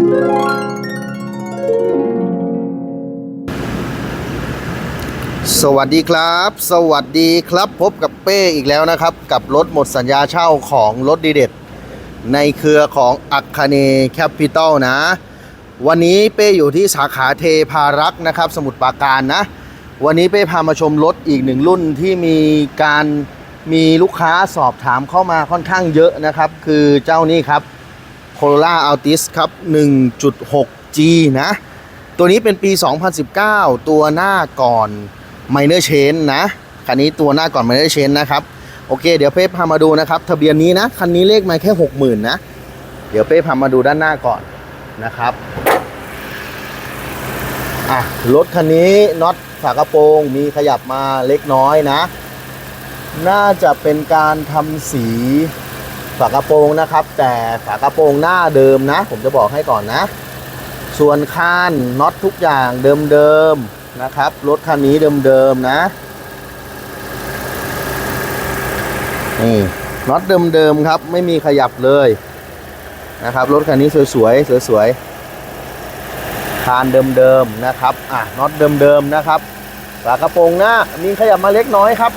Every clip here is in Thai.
สวัสดีครับ สวัสดีครับพบกับเป้อีกแล้วนะครับ กับรถหมดสัญญาเช่าของรถดีเด็ด ในเครือของอัคคเนแคปิตอลนะ วันนี้เป้อยู่ที่สาขาเทพารักษ์นะครับ สมุทรปราการนะ วันนี้เป้พามาชมรถอีกหนึ่งรุ่นที่มีการมีลูกค้าสอบถามเข้ามาค่อนข้างเยอะนะครับ คือเจ้านี้ครับ Corolla Altis ครับ 1.6G นะ ตัวนี้เป็นปี 2019 ตัวหน้าก่อน Minor Change นะ คันนี้ตัวหน้าก่อน Minor Change นะครับ โอเค เดี๋ยวเป้พามาดูนะครับ ทะเบียนนี้นะ คันนี้เลขมาแค่ 60,000 นะ เดี๋ยวเป้พามาดูด้านหน้าก่อนนะครับอะรถคันนี้น็อตฝากระโปรงมีขยับมาเล็กน้อยนะ น่าจะเป็นการทำสี ฝากระโปรงนะครับ แต่ฝากระโปรงหน้าเดิมนะ ผมจะบอกให้ก่อนนะ ส่วนคานน็อตทุกอย่างเดิมๆนะครับรถคันนี้เดิมๆนะนี่น็อตเดิมๆครับ ไม่มีขยับเลยนะครับรถคันนี้สวยๆสวยๆคานเดิมๆนะครับอะน็อตเดิมๆนะครับฝากระโปรงหน้ามีขยับมาเล็กน้อยครับ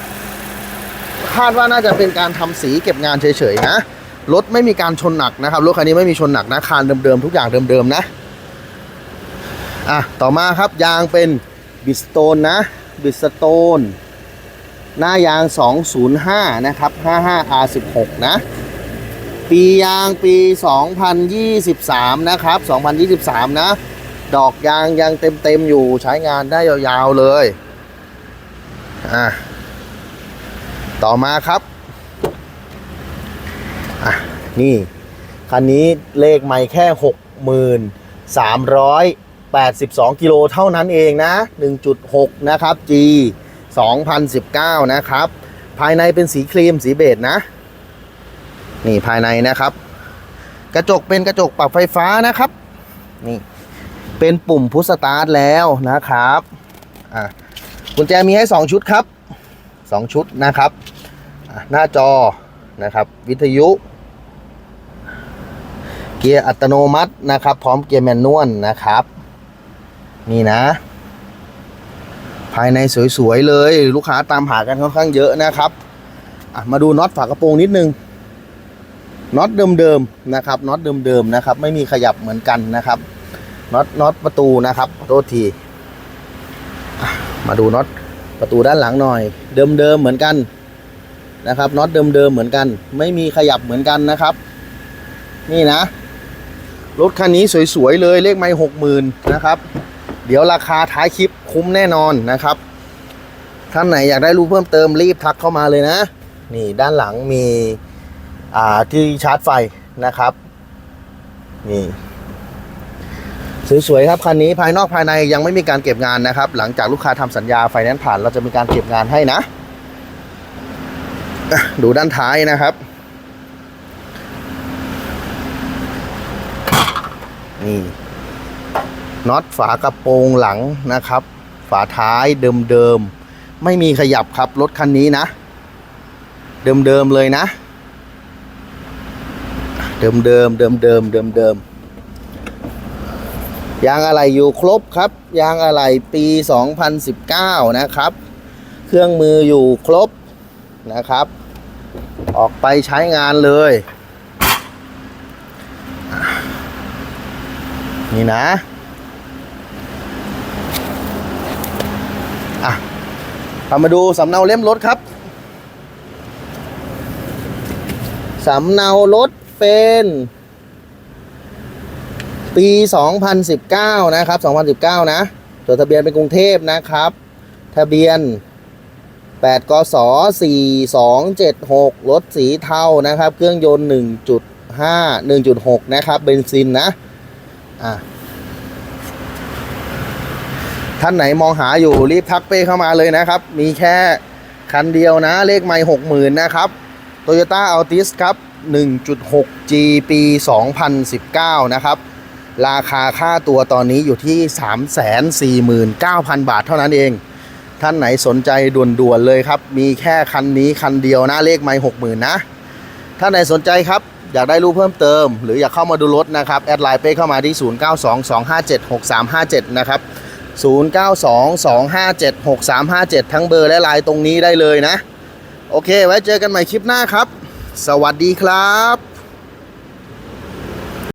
คาดว่าน่าจะเป็นการทำสีเก็บงานเฉยๆนะ รถไม่มีการชนหนักนะครับ รถคันนี้ไม่มีชนหนักนะ คานเดิมๆ ทุกอย่างเดิมๆนะ อะ ต่อมาครับยางเป็นบิสโตนนะ บิสโตน หน้ายาง 205 นะครับ 55R16 นะ ปียางปี 2023 นะครับ 2023 นะ ดอกยางยังเต็มๆ อยู่ใช้งานได้ยาวๆ เลย อะ ต่อมาครับอะนี่คันนี้เลขไม่แค่ 6,382 กิโลเท่านั้นเองนะ 1.6 นะครับ G 2019 นะครับ ภายในเป็นสีครีมสีเบจนะ นี่ภายในนะครับ กระจกเป็นกระจกปรับไฟฟ้านะครับ นี่ เป็นปุ่มพุชสตาร์ทแล้วนะครับ อะกุญแจมีให้ 2 ชุดครับ 2 ชุดนะครับ หน้าจอนะครับ วิทยุ เกียร์อัตโนมัตินะครับ พร้อมเกียร์แมนนวลนะครับ นี่นะ ภายในสวยๆเลย ลูกค้าตามหากันค่อนข้างเยอะนะครับมาดูน็อตฝากระโปรงนิดนึงน็อตเดิมๆนะครับน็อตเดิมๆนะครับ ไม่มีขยับเหมือนกันนะครับน็อตน็อตประตูนะครับโทษทีมาดูน็อตประตูด้านหลังหน่อย เดิมๆเหมือนกัน นะครับน็อตเดิมๆเหมือนกัน ไม่มีขยับเหมือนกันนะครับ นี่นะ รถคันนี้สวยๆเลยเลขไม่หกหมื่นนะครับ เดี๋ยวราคาท้ายคลิปคุ้มแน่นอนนะครับท่านไหนอยากได้รู้เพิ่มเติมรีบทักเข้ามาเลยนะ นี่ด้านหลังมีอ่าที่ชาร์จไฟนะครับ นี่สวยๆครับคันนี้ภายนอกภายในยังไม่มีการเก็บงานนะครับ หลังจากลูกค้าทำสัญญาไฟแนนซ์ผ่านเราจะมีการเก็บงานให้นะ ดูด้านท้ายนะครับ นี่น็อตฝากระโปรงหลังนะครับ ฝาท้ายเดิมๆ ไม่มีขยับครับ รถคันนี้นะ เดิมๆเลยนะ เดิมๆเดิมๆเดิมๆยางอะไรอยู่ครบครับ ยางอะไรปี 2019 นะครับ เครื่องมืออยู่ครบนะครับ ออกไปใช้งานเลย นี่นะ อะเรามาดูสำเนาเล่มรถครับ สำเนารถเป็น ปี 2019 นะครับ 2019 นะจดทะเบียนเป็นกรุงเทพนะครับ ทะเบียน 8กศ4276 รถสีเทานะครับ เครื่องยนต์ 1.5 1.6 นะครับ เบนซินนะอะท่านไหนมองหาอยู่รีบทักเป้เข้ามาเลยนะครับ มีแค่คันเดียวนะ เลขไม่หกหมื่นนะครับ Toyota Altis ครับ 1.6G ปี 2019 นะครับ ราคาค่าตัวตอนนี้อยู่ที่ 349,000 บาทเท่านั้นเอง ท่านไหนสนใจด่วนๆเลยครับ มีแค่คันนี้คันเดียวนะเลขไม่หกหมื่นนะท่านไหนสนใจครับอยากได้รูปเพิ่มเติม หรืออยากเข้ามาดูรถนะครับแอดไลน์เป้เข้ามาที่ 0922576357 นะครับ 0922576357 ทั้งเบอร์และไลน์ตรงนี้ได้เลยนะ โอเค ไว้เจอกันใหม่คลิปหน้าครับ สวัสดีครับ